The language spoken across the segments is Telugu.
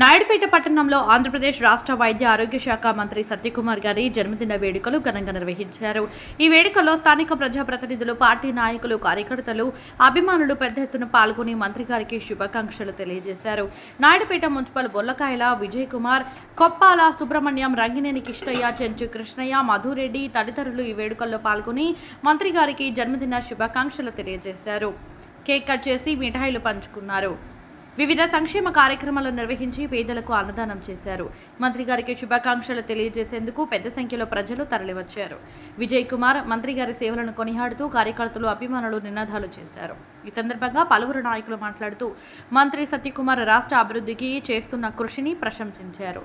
నాయుడుపేట పట్టణంలో ఆంధ్రప్రదేశ్ రాష్ట్ర వైద్య ఆరోగ్య శాఖ మంత్రి సత్యకుమార్ గారి జన్మదిన వేడుకలు ఘనంగా నిర్వహించారు. ఈ వేడుకల్లో స్థానిక ప్రజాప్రతినిధులు పార్టీ నాయకులు కార్యకర్తలు అభిమానులు పెద్ద ఎత్తున పాల్గొని మంత్రి గారికి శుభాకాంక్షలు తెలియజేశారు. నాయుడుపేట మున్సిపల్ బొల్లకాయల విజయ్ కుమార్ కొప్పాల సుబ్రహ్మణ్యం రంగినేని కిష్టయ్య చెంచు కృష్ణయ్య మధురెడ్డి తదితరులు ఈ వేడుకల్లో పాల్గొని మంత్రి గారికి జన్మదిన శుభాకాంక్షలు తెలియజేశారు. కేక్ కట్ చేసి మిఠాయిలు పంచుకున్నారు. వివిధ సంక్షేమ కార్యక్రమాలు నిర్వహించి పేదలకు అన్నదానం చేశారు. మంత్రి గారికి శుభాకాంక్షలు తెలియజేసేందుకు పెద్ద సంఖ్యలో ప్రజలు తరలివచ్చారు. విజయ్ కుమార్ మంత్రి గారి సేవలను కొనియాడుతూ కార్యకర్తలు అభిమానులు నినాదాలు చేశారు. ఈ సందర్భంగా పలువురు నాయకులు మాట్లాడుతూ మంత్రి సత్యకుమార్ రాష్ట్ర అభివృద్ధికి చేస్తున్న కృషిని ప్రశంసించారు.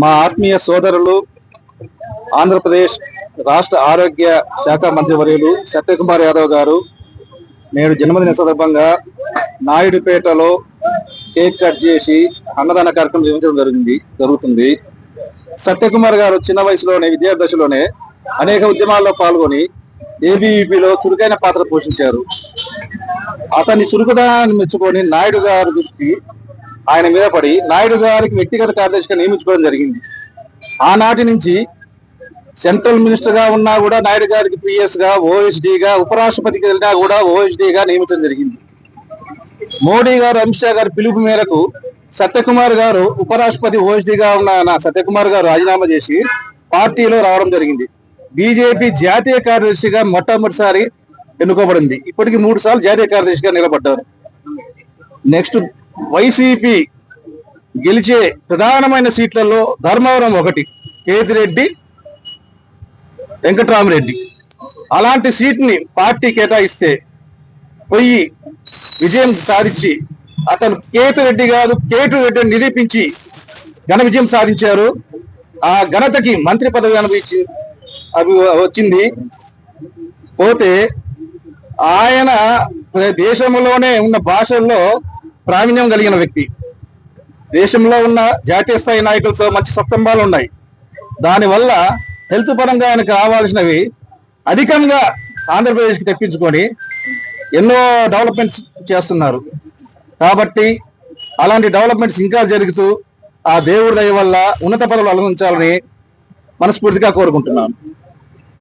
మా ఆత్మీయ సోదరులు ఆంధ్రప్రదేశ్ రాష్ట్ర ఆరోగ్య శాఖ మంత్రివర్యులు సత్యకుమార్ యాదవ్ గారు నేడు జన్మదిన సందర్భంగా నాయుడుపేటలో కేక్ కట్ చేసి అన్నదాన కార్యక్రమం నిర్వహించడం జరిగింది జరుగుతుంది. సత్యకుమార్ గారు చిన్న వయసులోనే విద్యార్థి దశలోనే అనేక ఉద్యమాల్లో పాల్గొని ఏబీవీపీలో చురుకైన పాత్ర పోషించారు. అతని చురుకుదనాన్ని మెచ్చుకొని నాయుడు గారు దృష్టి ఆయన మీద పడి నాయుడు గారికి వ్యక్తిగత కార్యదర్శిగా నియమించుకోవడం జరిగింది. ఆనాటి నుంచి సెంట్రల్ మినిస్టర్గా ఉన్నా కూడా నాయుడు గారికి పిఎస్గా ఓఎస్డి ఉపరాష్ట్రపతికి వెళ్ళినా కూడా ఓఎస్డిగా నియమించడం జరిగింది. మోడీ గారు అమిత్ షా గారి పిలుపు మేరకు సత్యకుమార్ గారు ఉపరాష్ట్రపతి ఓఎస్డిగా ఉన్న నా సత్యకుమార్ గారు రాజీనామా చేసి పార్టీలో రావడం జరిగింది. బీజేపీ జాతీయ కార్యదర్శిగా మొట్టమొదటిసారి ఎన్నుకోబడింది. ఇప్పటికి మూడు సార్లు జాతీయ కార్యదర్శిగా నిలబడ్డారు. నెక్స్ట్ వైసీపీ గెలిచే ప్రధానమైన సీట్లలో ధర్మవరం ఒకటి కేతిరెడ్డి వెంకట్రామరెడ్డి. అలాంటి సీట్ని పార్టీ కేటాయిస్తే పోయి విజయం సాధించి అతను కేతిరెడ్డి కాదు కేటు రెడ్డిని నిరూపించి ఘన విజయం సాధించారు. ఆ ఘనతకి మంత్రి పదవి అనిపించి అవి వచ్చింది. పోతే ఆయన దేశంలోనే ఉన్న భాషల్లో ప్రావీణ్యం కలిగిన వ్యక్తి. దేశంలో ఉన్న జాతీయ స్థాయి నాయకులతో మంచి సత్సంబాలు ఉన్నాయి. దానివల్ల హెల్త్ పరంగా ఆయనకు కావాల్సినవి అధికంగా ఆంధ్రప్రదేశ్కి తెప్పించుకొని ఎన్నో డెవలప్మెంట్స్ చేస్తున్నారు. కాబట్టి అలాంటి డెవలప్మెంట్స్ ఇంకా జరుగుతూ ఆ దేవుడి దయ వల్ల ఉన్నత పదవులు అలందించాలని మనస్ఫూర్తిగా కోరుకుంటున్నాను.